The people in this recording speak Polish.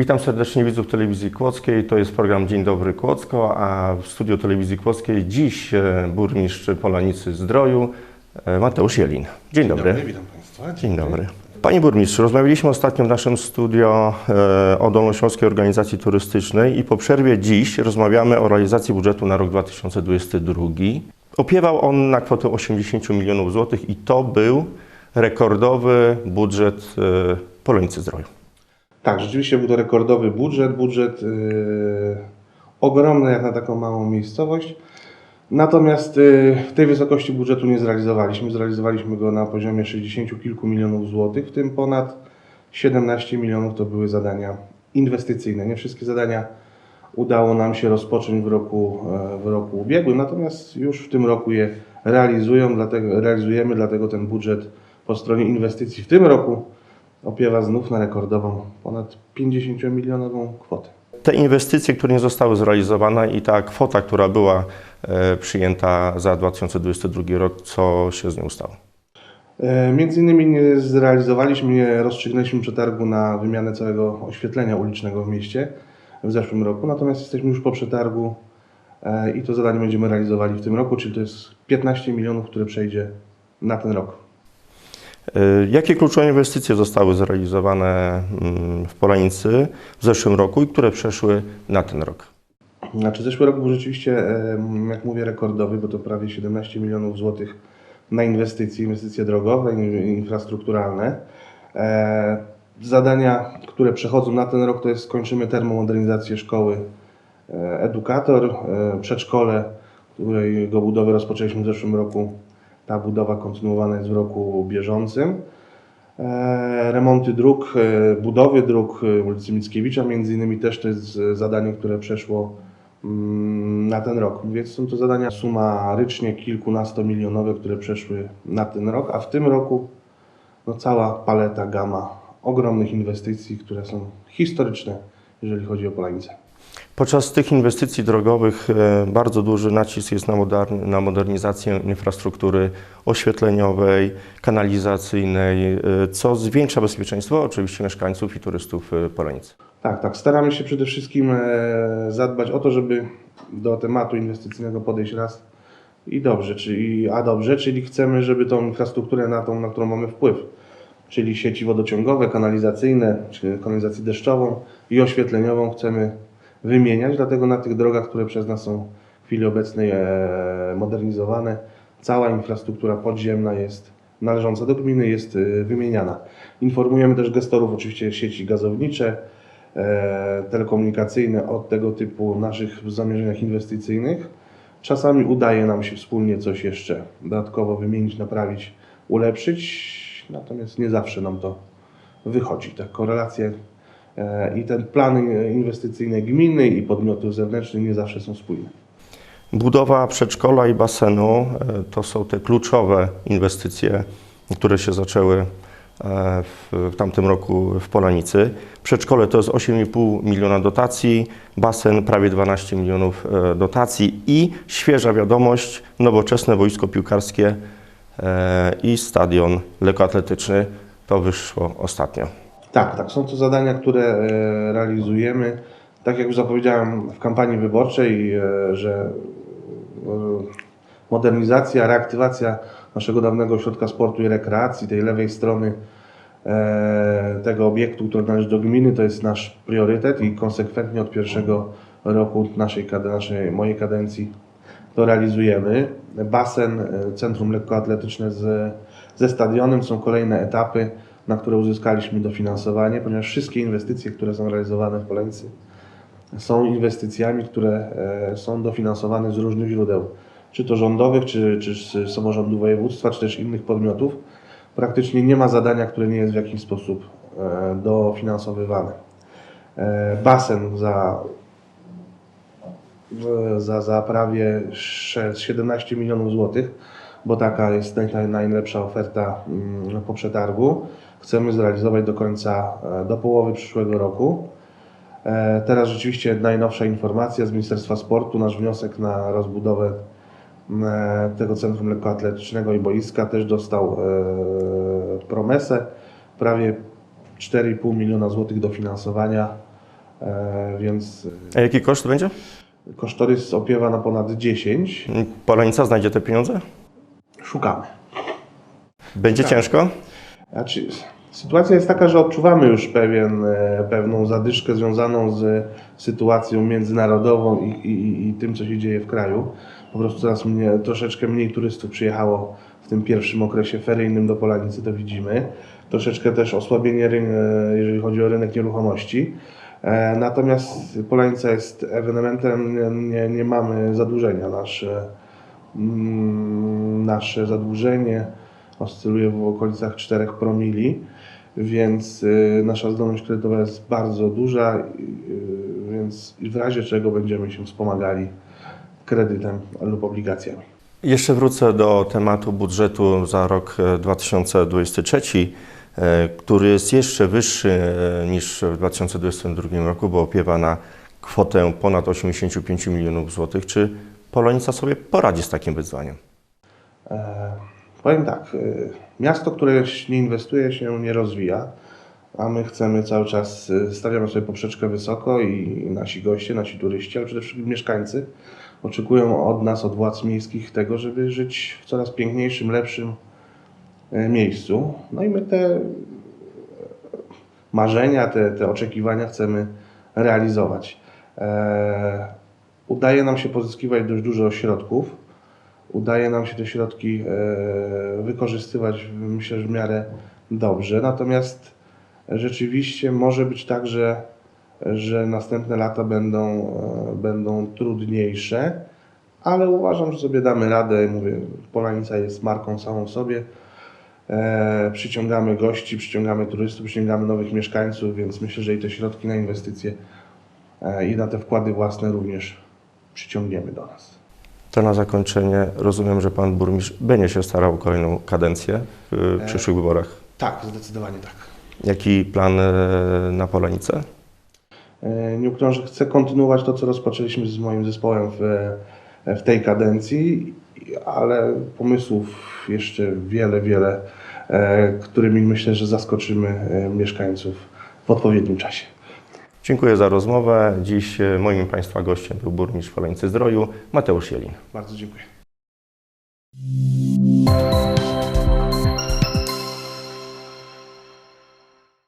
Witam serdecznie widzów telewizji Kłodzkiej. To jest program Dzień Dobry Kłodzko, a w studiu telewizji Kłodzkiej dziś e, burmistrz Polanicy Zdroju e, Mateusz Jelin. Dzień, dobry. witam Państwa. Dzień dobry. Panie burmistrzu, rozmawialiśmy ostatnio w naszym studio e, o Dolnośląskiej Organizacji Turystycznej i po przerwie dziś rozmawiamy o realizacji budżetu na rok 2022. Opiewał on na kwotę 80 milionów złotych i to był rekordowy budżet e, Polanicy Zdroju. Tak, rzeczywiście był to rekordowy budżet, budżet yy, ogromny jak na taką małą miejscowość. Natomiast yy, tej wysokości budżetu nie zrealizowaliśmy. Zrealizowaliśmy go na poziomie 60 kilku milionów złotych, w tym ponad 17 milionów to były zadania inwestycyjne. Nie wszystkie zadania udało nam się rozpocząć w roku, e, w roku ubiegłym, natomiast już w tym roku je realizują, dlatego, realizujemy, dlatego ten budżet po stronie inwestycji w tym roku opiewa znów na rekordową ponad 50-milionową kwotę. Te inwestycje, które nie zostały zrealizowane i ta kwota, która była e, przyjęta za 2022 rok, co się z nią stało? E, Między innymi nie zrealizowaliśmy, nie rozstrzygnęliśmy przetargu na wymianę całego oświetlenia ulicznego w mieście w zeszłym roku, natomiast jesteśmy już po przetargu e, i to zadanie będziemy realizowali w tym roku, czyli to jest 15 milionów, które przejdzie na ten rok. E, Jakie kluczowe inwestycje zostały zrealizowane mm, w Polanicy w zeszłym roku i które przeszły na ten rok? Znaczy zeszły rok był rzeczywiście, em, jak mówię, rekordowy, bo to prawie 17 milionów złotych na inwestycje, inwestycje drogowe, in- infrastrukturalne. E, Zadania, które przechodzą na ten rok, to jest skończymy termomodernizację szkoły e, Edukator, e, przedszkole, którego budowę rozpoczęliśmy w zeszłym roku. Ta budowa kontynuowana jest w roku bieżącym. E, Remonty dróg, e, budowy dróg e, ulicy Mickiewicza między innymi też to jest zadanie, które przeszło mm, na ten rok. Więc są to zadania sumarycznie kilkunastomilionowe, które przeszły na ten rok, a w tym roku no, cała paleta, gama ogromnych inwestycji, które są historyczne, jeżeli chodzi o Polanicę. Podczas tych inwestycji drogowych e, bardzo duży nacisk jest na, modern, na modernizację infrastruktury oświetleniowej, kanalizacyjnej, e, co zwiększa bezpieczeństwo oczywiście mieszkańców i turystów e, Polanicy. Tak, tak. Staramy się przede wszystkim zadbać o to, żeby do tematu inwestycyjnego podejść raz i dobrze, czyli, a dobrze, czyli chcemy, żeby tą infrastrukturę na tą, na którą mamy wpływ, czyli sieci wodociągowe, kanalizacyjne, czy kanalizację deszczową i oświetleniową chcemy wymieniać, dlatego na tych drogach, które przez nas są w chwili obecnej e, modernizowane, cała infrastruktura podziemna jest należąca do gminy jest e, wymieniana. Informujemy też gestorów oczywiście sieci gazownicze, e, telekomunikacyjne o tego typu naszych zamierzeniach inwestycyjnych. Czasami udaje nam się wspólnie coś jeszcze dodatkowo wymienić, naprawić, ulepszyć, natomiast nie zawsze nam to wychodzi. Te korelacje e, i ten plany inwestycyjne gminy i podmiotów zewnętrznych nie zawsze są spójne. Budowa przedszkola i basenu e, to są te kluczowe inwestycje, które się zaczęły e, w, tamtym roku w Polanicy. Przedszkole to jest 8,5 miliona dotacji, basen prawie 12 milionów e, dotacji i świeża wiadomość, nowoczesne boisko piłkarskie e, i stadion lekkoatletyczny. To wyszło ostatnio. Tak, tak. Są to zadania, które e, realizujemy. Tak jak już zapowiedziałem w kampanii wyborczej, e, że e, modernizacja, reaktywacja naszego dawnego ośrodka sportu i rekreacji, tej lewej strony tego obiektu, który należy do gminy, to jest nasz priorytet i konsekwentnie od pierwszego roku naszej, naszej mojej kadencji to realizujemy. Basen, centrum lekkoatletyczne z, ze stadionem są kolejne etapy, na które uzyskaliśmy dofinansowanie, ponieważ wszystkie inwestycje, które są realizowane w Polęcy są inwestycjami, które e, są dofinansowane z różnych źródeł, czy to rządowych, czy, czy z samorządu województwa, czy też innych podmiotów. Praktycznie nie ma zadania, które nie jest w jakiś sposób e, dofinansowywane. E, Basen za za, za prawie sze- 17 milionów złotych, bo taka jest naj, naj, najlepsza oferta mm, po przetargu. Chcemy zrealizować do końca, e, do połowy przyszłego roku. E, Teraz rzeczywiście najnowsza informacja z Ministerstwa Sportu, nasz wniosek na rozbudowę e, tego centrum lekkoatletycznego i boiska też dostał promesę, prawie 4,5 miliona złotych dofinansowania, więc A jaki koszt będzie? kosztorys opiewa na ponad 10. Polanica znajdzie te pieniądze? Szukamy. Będzie Tak. ciężko? Znaczy, sytuacja jest taka, że odczuwamy już pewien, e, pewną zadyszkę związaną z sytuacją międzynarodową i, i, i tym, co się dzieje w kraju. Po prostu teraz mnie, troszeczkę mniej turystów przyjechało w tym pierwszym okresie feryjnym do Polanicy, to widzimy. Troszeczkę też osłabienie, e, jeżeli chodzi o rynek nieruchomości. E, Natomiast Polanica jest ewenementem, nie, nie, nie mamy zadłużenia. Nasze, mm, nasze zadłużenie oscyluje w okolicach 4 promili, więc y, nasza zdolność kredytowa jest bardzo duża, y, więc w razie czego będziemy się wspomagali kredytem lub obligacjami. Jeszcze wrócę do tematu budżetu za rok e, 2023, e, który jest jeszcze wyższy e, niż w 2022 roku, bo opiewa na kwotę ponad 85 milionów złotych. Czy Polonica sobie poradzi z takim wyzwaniem? E, Powiem tak, y, miasto, które nie inwestuje się nie rozwija, a my chcemy cały czas, y, stawiamy sobie poprzeczkę wysoko i nasi goście, nasi turyści, ale przede wszystkim mieszkańcy oczekują od nas, od władz miejskich tego, żeby żyć w coraz piękniejszym, lepszym e, miejscu. No i my te marzenia, te, te oczekiwania chcemy realizować. E, Udaje nam się pozyskiwać dość dużo środków. Udaje nam się te środki e, wykorzystywać, myślę, że w miarę dobrze. Natomiast rzeczywiście może być tak, że, że następne lata będą, e, będą trudniejsze, ale uważam, że sobie damy radę. Mówię, Polanica jest marką samą sobie. E, przyciągamy gości, przyciągamy turystów, przyciągamy nowych mieszkańców, więc myślę, że i te środki na inwestycje e, i na te wkłady własne również przyciągniemy do nas. To na zakończenie rozumiem, że pan burmistrz będzie się starał o kolejną kadencję w E. przyszłych wyborach. Tak, zdecydowanie tak. Jaki plan e, na Polonicę? E, Nie ukrywam, że chcę kontynuować to, co rozpoczęliśmy z moim zespołem w, w tej kadencji, ale pomysłów jeszcze wiele, wiele, e, którymi myślę, że zaskoczymy mieszkańców w odpowiednim czasie. Dziękuję za rozmowę. Dziś e, moim Państwa gościem był burmistrz Polenicy Zdroju, Mateusz Jelin. Bardzo dziękuję.